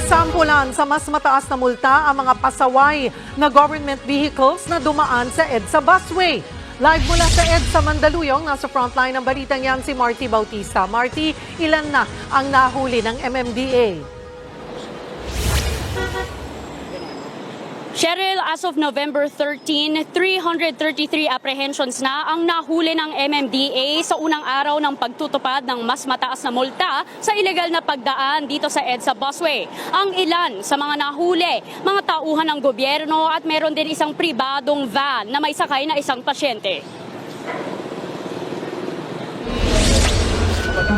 Nasampulan sa mas mataas na multa ang mga pasaway na government vehicles na dumaan sa EDSA busway. Live mula sa EDSA Mandaluyong, nasa frontline ng balitang yan si Marty Bautista. Marty, ilan na ang nahuli ng MMDA? As of November 13, 333 apprehensions na ang nahuli ng MMDA sa unang araw ng pagtutupad ng mas mataas na multa sa ilegal na pagdaan dito sa EDSA busway. Ang ilan sa mga nahuli, mga tauhan ng gobyerno at meron din isang pribadong van na may sakay na isang pasyente.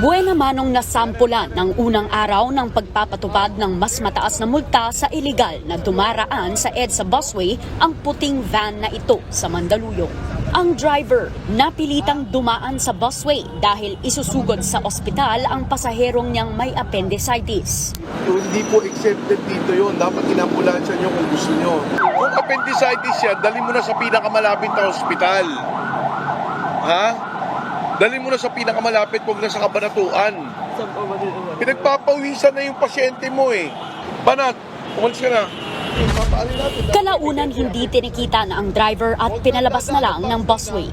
Buena manong nasampulan ng unang araw ng pagpapatupad ng mas mataas na multa sa iligal na dumaraan sa EDSA busway ang puting van na ito sa Mandaluyong. Ang driver napilitang dumaan sa busway dahil isusugod sa ospital ang pasaherong niyang may appendicitis. So, hindi po accepted dito yon. Dapat inambulansya nyo kung gusto nyo. Kung appendicitis yan, dali mo na sa pinakamalapit na ospital. Ha? Dali mo na sa pinakamalapit, huwag na sa kabanatuan. Pinagpapawisan na yung pasyente mo eh. Banat, umalis ka na. Kalaunan hindi tinikita na ang driver at pinalabas na lang ng busway.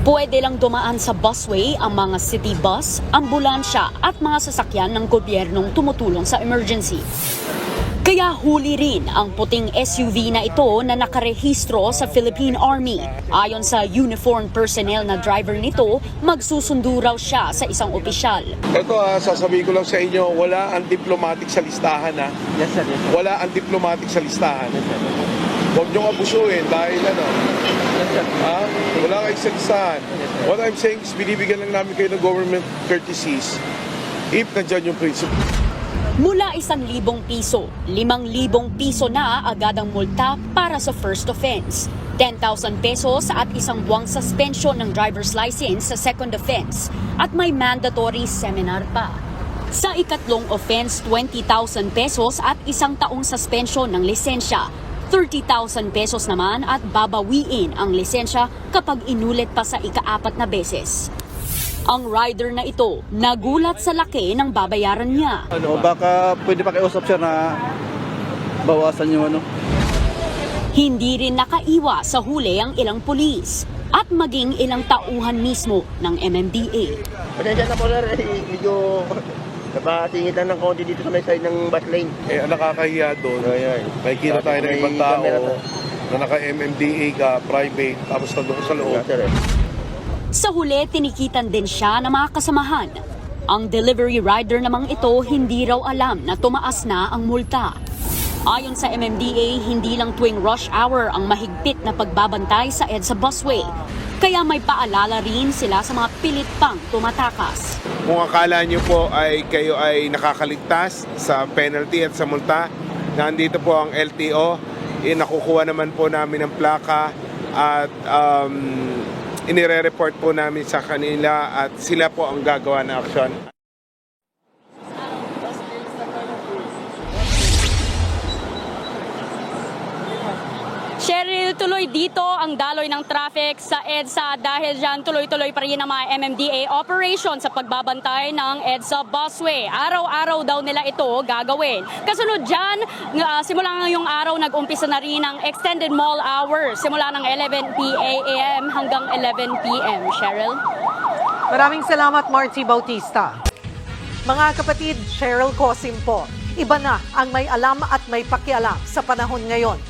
Pwede lang dumaan sa busway ang mga city bus, ambulansya at mga sasakyan ng gobyernong tumutulong sa emergency. Kaya huli rin ang puting SUV na ito na nakarehistro sa Philippine Army. Ayon sa uniform personnel na driver nito, magsusundo raw siya sa isang opisyal. Ito ha, sasabihin ko lang sa inyo, wala ang diplomatic sa listahan ha. Yes, sir. Yes, sir. Wala ang diplomatic sa listahan. Yes, sir. Huwag nyo abusuin dahil ano, Yes, sir. Ha? Wala kayong salisahan. What I'm saying is, binibigyan lang namin kayo ng government courtesies if nandyan yung principle. Mula isang libong piso, limang libong piso na agad ang multa para sa first offense. 10,000 pesos at isang buwang suspension ng driver's license sa second offense at may mandatory seminar pa. Sa ikatlong offense, 20,000 pesos at isang taong suspension ng lisensya. 30,000 pesos naman at babawiin ang lisensya kapag inulit pa sa ikaapat na beses. Ang rider na ito nagulat sa laki ng babayaran niya. Ano, baka pwede pa kausap sir na bawasan yung ano. Hindi rin nakaiwa sa huli ang ilang pulis at maging ilang tauhan mismo ng MMDA. Pasensya na po sir, eh, medyo napasingitan ng konti dito sa may side ng bus lane. Eh, ang nakakahiya doon, Ay, ay. may kita tayo ng ibang tao na naka-MMDA ka, private, tapos nandun ka sa loob. Yeah, sir, eh. Sa huli, tinikitan din siya ng mga kasamahan. Ang delivery rider namang ito hindi raw alam na tumaas na ang multa. Ayon sa MMDA, hindi lang tuwing rush hour ang mahigpit na pagbabantay sa EDSA busway. Kaya may paalala rin sila sa mga pilit pang tumatakas. Kung akala nyo po ay kayo ay nakakaligtas sa penalty at sa multa, nandito po ang LTO. Eh, nakukuha naman po namin ang plaka at um, inire-report po namin sa kanila at sila po ang gagawa ng aksyon. Cheryl, tuloy dito ang daloy ng traffic sa EDSA dahil dyan tuloy-tuloy pa rin ang mga MMDA operation sa pagbabantay ng EDSA busway. Araw-araw daw nila ito gagawin. Kasunod dyan, uh, simula ngayong araw nag-umpisa na rin ang extended mall hours simula ng 11 p.m. hanggang 11 p.m. Cheryl? Maraming salamat, Marty Bautista. Mga kapatid, Cheryl Cosim po. Iba na ang may alam at may pakialam sa panahon ngayon.